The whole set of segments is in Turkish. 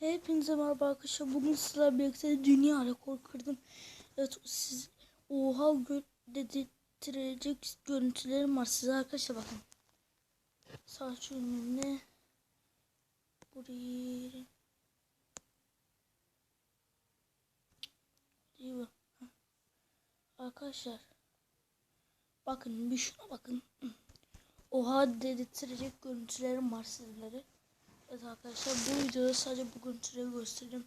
Hepinize merhaba arkadaşlar. Bugün sizlerle birlikte dünya rekor kırdım. Evet siz oha gö dedirtecek görüntülerim var size arkadaşlar bakın. Sağ şu önüne. Buraya. Heh. Arkadaşlar. Bakın bir şuna bakın. Oha dedirtecek görüntülerim var sizlere. Evet arkadaşlar bu videoda sadece bu görüntüleri göstereceğim.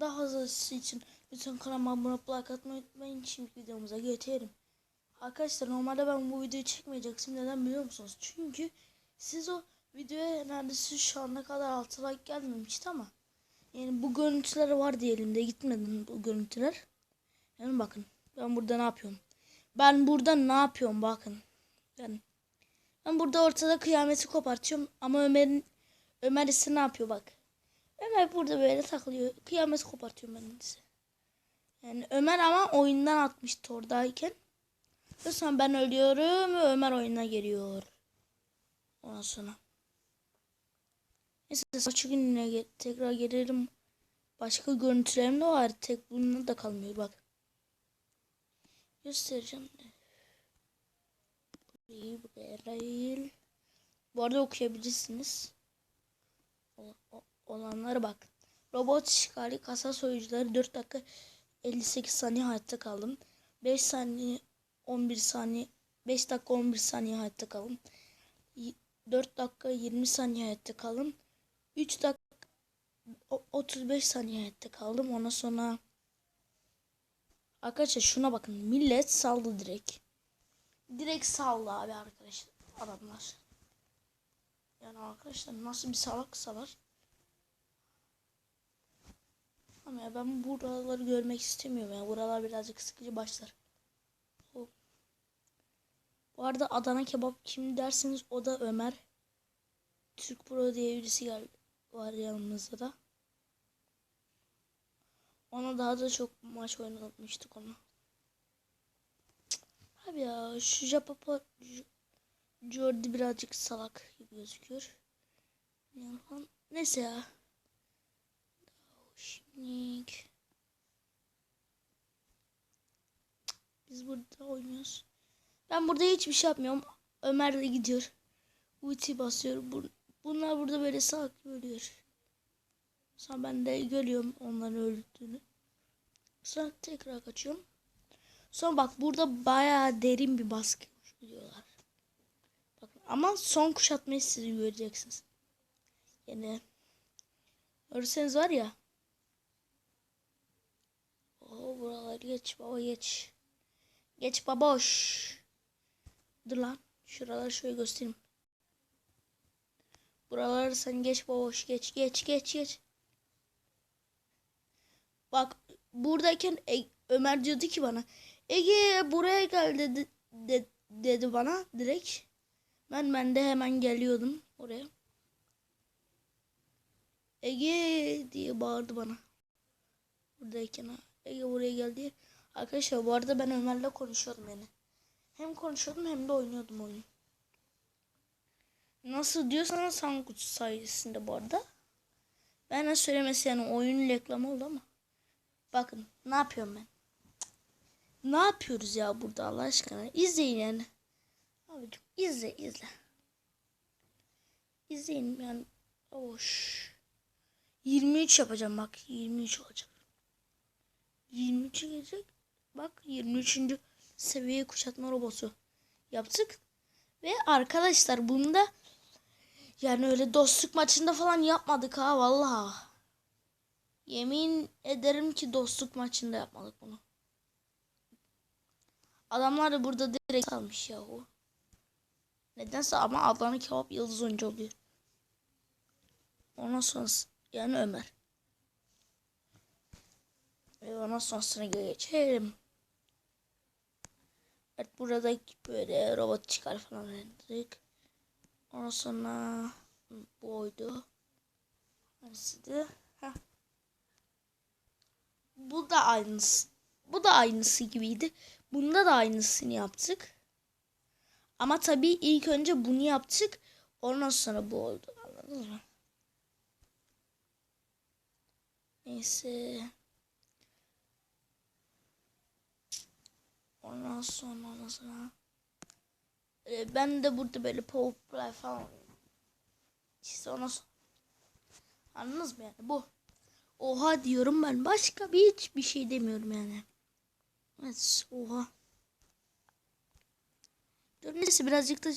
Daha fazlası için lütfen kanalıma abone olup like atmayı unutmayın. Şimdi videomuza geçelim. Arkadaşlar normalde ben bu videoyu çekmeyecektim. Neden biliyor musunuz? Çünkü siz o videoya neredeyse şu ana kadar 6 like gelmemişti ama yani bu görüntüler var diyelim de gitmedi bu görüntüler. Yani bakın ben burada ne yapıyorum? Ben burada ne yapıyorum bakın. Ben, ben burada ortada kıyameti kopartıyorum ama Ömer'in Ömer ise ne yapıyor bak. Ömer burada böyle takılıyor. Kıyamet kopartıyorum ben. Yani Ömer ama oyundan atmıştı oradayken. Ve sonra ben ölüyorum Ömer oyuna geliyor. Ondan sonra. Neyse saçı gününe tekrar gelirim. Başka görüntülerim de var. Tek bununla da kalmıyor bak. Göstereceğim. Burayı buraya değil. Bu arada okuyabilirsiniz olanlara bak. Robot işgali kasa soyucuları 4 dakika 58 saniye hayatta kaldım. 5 saniye 11 saniye 5 dakika 11 saniye hayatta kaldım. 4 dakika 20 saniye hayatta kaldım. 3 dakika 35 saniye hayatta kaldım. Ondan sonra Arkadaşlar şuna bakın. Millet saldı direkt. Direkt saldı abi arkadaşlar. Adamlar. Arkadaşlar nasıl bir salak salar. Ama ya ben buraları görmek istemiyorum ya. Buralar birazcık sıkıcı başlar. Bu arada Adana kebap kim derseniz o da Ömer. Türk Pro diye birisi. Var yanımızda da. Ona daha da çok maç oynatmıştık ona. Abi ya şu Japapa Jordi birazcık salak gibi gözüküyor. Neyse ya. Şimdi biz burada oynuyoruz. Ben burada hiçbir şey yapmıyorum. Ömer de gidiyor. Ulti basıyor. Bunlar burada böyle salak ölüyor. Sonra ben de görüyorum onların öldüğünü. Sonra tekrar kaçıyorum. Sonra bak burada bayağı derin bir baskı diyorlar. Bakın ama son kuşatmayı siz göreceksiniz. Yani görürseniz var ya Oo buralar geç baba geç. Geç baboş. Dur lan. Şuraları şöyle göstereyim. Buraları sen geç baboş. Geç geç geç geç. Bak buradayken e Ömer diyordu ki bana. Ege buraya gel dedi, de, dedi bana direkt. Ben ben de hemen geliyordum oraya. Ege diye bağırdı bana. Buradayken ha. Ege buraya geldi. Arkadaşlar bu arada ben Ömer'le konuşuyordum yani. Hem konuşuyordum hem de oynuyordum oyunu. Nasıl diyorsanız Sangut sayesinde bu arada. Ben de söylemesi yani oyun reklamı oldu ama. Bakın ne yapıyorum ben. Ne yapıyoruz ya burada Allah aşkına. İzleyin yani. Abicim izle izle. İzleyin yani. Hoş. 23 yapacağım bak. 23 olacak. 23 gelecek. Bak 23. seviye kuşatma robotu yaptık. Ve arkadaşlar bunda yani öyle dostluk maçında falan yapmadık ha vallahi. Yemin ederim ki dostluk maçında yapmadık bunu. Adamlar da burada direkt almış ya o. Nedense ama Adana kebap yıldız oyuncu oluyor. Ondan sonra yani Ömer. Ve ondan sonrasına geçelim. Evet burada böyle robot çıkar falan dedik. Ondan sonra bu oydu. Hangisiydi? Heh. Bu da aynısı. Bu da aynısı gibiydi. Bunda da aynısını yaptık. Ama tabii ilk önce bunu yaptık. Ondan sonra bu oldu. Anladınız mı? Neyse. Ondan sonra sonra. Ee, ben de burada böyle powerplay falan. İşte ondan sonra. Anladınız mı yani bu? Oha diyorum ben. Başka bir hiçbir şey demiyorum yani. Evet oha. Dur neyse birazcık da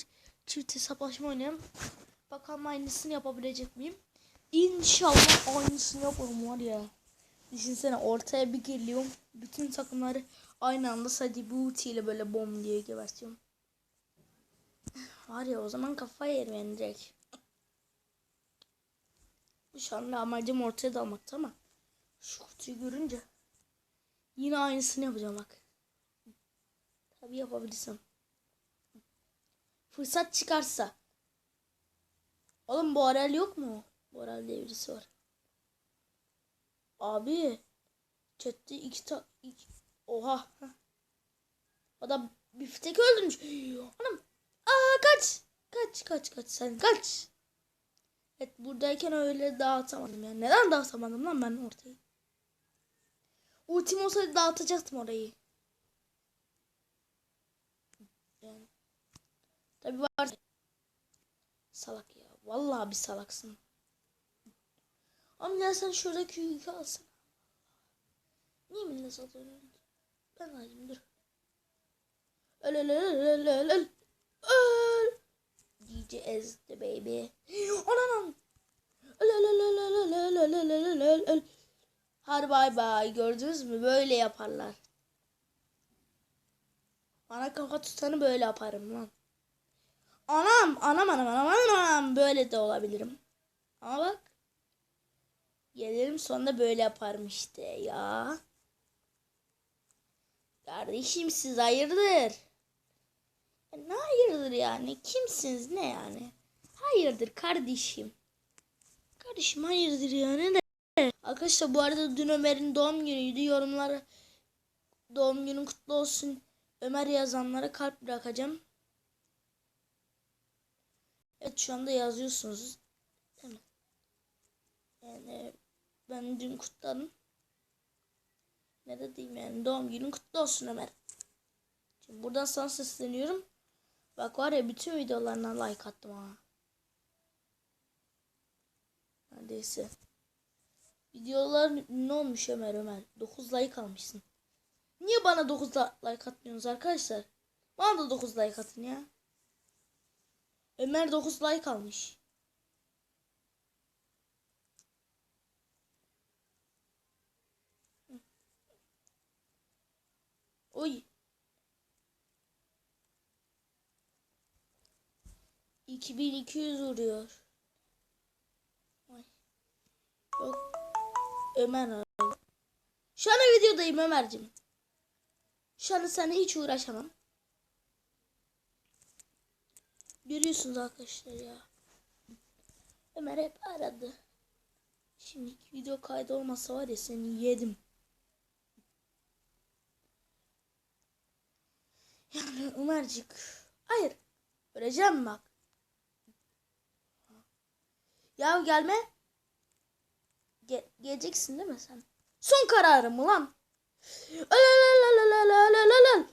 çift hesaplaşma oynayalım. Bakalım aynısını yapabilecek miyim? İnşallah aynısını yaparım var ya. Düşünsene ortaya bir geliyorum. Bütün takımları aynı anda sadece bu ultiyle böyle bom diye gebertiyorum. Var ya o zaman kafayı yerim yani direkt. Şu anda amacım ortaya dalmakta ama şu kutuyu görünce yine aynısını yapacağım bak. Tabii yapabilirsem. Fırsat çıkarsa. Oğlum bu Arel yok mu? Arel diye var. Abi. Chatte iki ta... Iki... Oha. Adam biftek öldürmüş. Anam. Aa kaç. Kaç kaç kaç sen kaç. Evet buradayken öyle dağıtamadım yani. Neden dağıtamadım lan ben ortayı? Ultim olsaydı dağıtacaktım orayı. Yani. Tabi var. Salak ya. Vallahi bir salaksın. Ama ya sen şuradaki yükü alsana. Niye millet alıyorsun? Ben alayım dur. Öl öl öl öl öl öl. Öl. DJ ezdi baby. Ananam. Öl öl öl öl öl öl öl öl öl öl öl. Hadi bay bay gördünüz mü böyle yaparlar. Bana kafa tutanı böyle yaparım lan. Anam anam anam anam anam böyle de olabilirim. Ama bak. Gelirim sonra böyle yaparım işte ya. Kardeşim siz hayırdır? Ne hayırdır yani? Kimsiniz ne yani? Hayırdır kardeşim? Kardeşim hayırdır yani ne? Arkadaşlar bu arada dün Ömer'in doğum günüydü. Yorumlara doğum günün kutlu olsun. Ömer yazanlara kalp bırakacağım. Evet şu anda yazıyorsunuz. Değil mi? Yani ben dün kutladım. Ne de diyeyim yani doğum günün kutlu olsun Ömer. Şimdi buradan sana sesleniyorum. Bak var ya bütün videolarına like attım ha. Neredeyse. Videolar ne olmuş Ömer Ömer? 9 like almışsın. Niye bana 9 like atmıyorsunuz arkadaşlar? Bana da 9 like atın ya. Ömer 9 like almış. Oy. İki bin iki yüz vuruyor. Yok. Ömer abi. Şu an videodayım Ömer'cim. Şu an sana hiç uğraşamam. Görüyorsunuz arkadaşlar ya. Ömer hep aradı. Şimdi video kaydı olmasa var ya seni yedim. Yani Ömercik. Hayır. Öleceğim bak. Ya gelme. Ge geleceksin değil mi sen? Son kararım mı lan? Öl öl öl öl öl öl öl öl.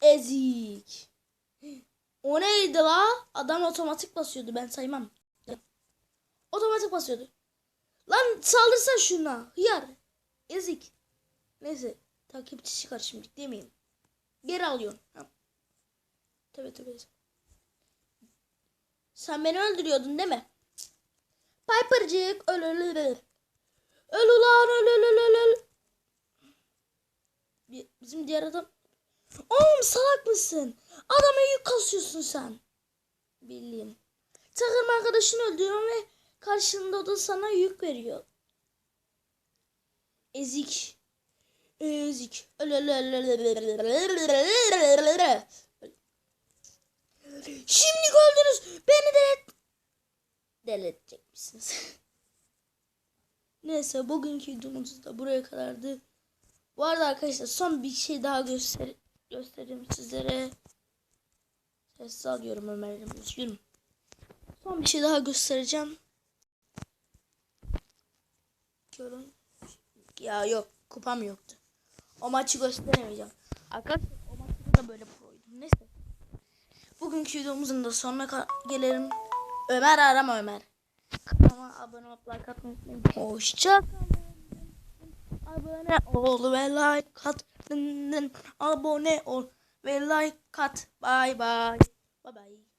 Ezik. O neydi la? Adam otomatik basıyordu ben saymam. Otomatik basıyordu. Lan saldırsan şuna. Hıyar. Ezik. Neyse. Takipçi çıkar şimdi demeyeyim. Geri alıyorsun. Ha. Tabii tabii. Sen beni öldürüyordun değil mi? Piper'cık öl öl öl öl. Öl ulan öl öl öl öl öl. Bi- Bizim diğer adam. Oğlum salak mısın? Adama yük kasıyorsun sen. Bileyim. Takım arkadaşını öldürüyor ve karşında da sana yük veriyor. Ezik. Ezik. Öl öl öl öl öl öl öl öl. Şimdi öldünüz. Beni de deletecek misiniz? Neyse bugünkü videomuz da buraya kadardı. Bu arada arkadaşlar son bir şey daha göster göstereyim sizlere. Sessiz alıyorum Ömer'im üzgünüm. Son bir şey daha göstereceğim. Görün Ya yok kupam yoktu. O maçı gösteremeyeceğim. Arkadaşlar o maçta da böyle proydum. Neyse. Bugünkü videomuzun da sonuna gelelim. Ömer arama Ömer. Kanalıma abone olup like atmayı unutmayın. Hoşça. Abone ol ve like at. Abone ol ve like at. Bye bye. Bye bye.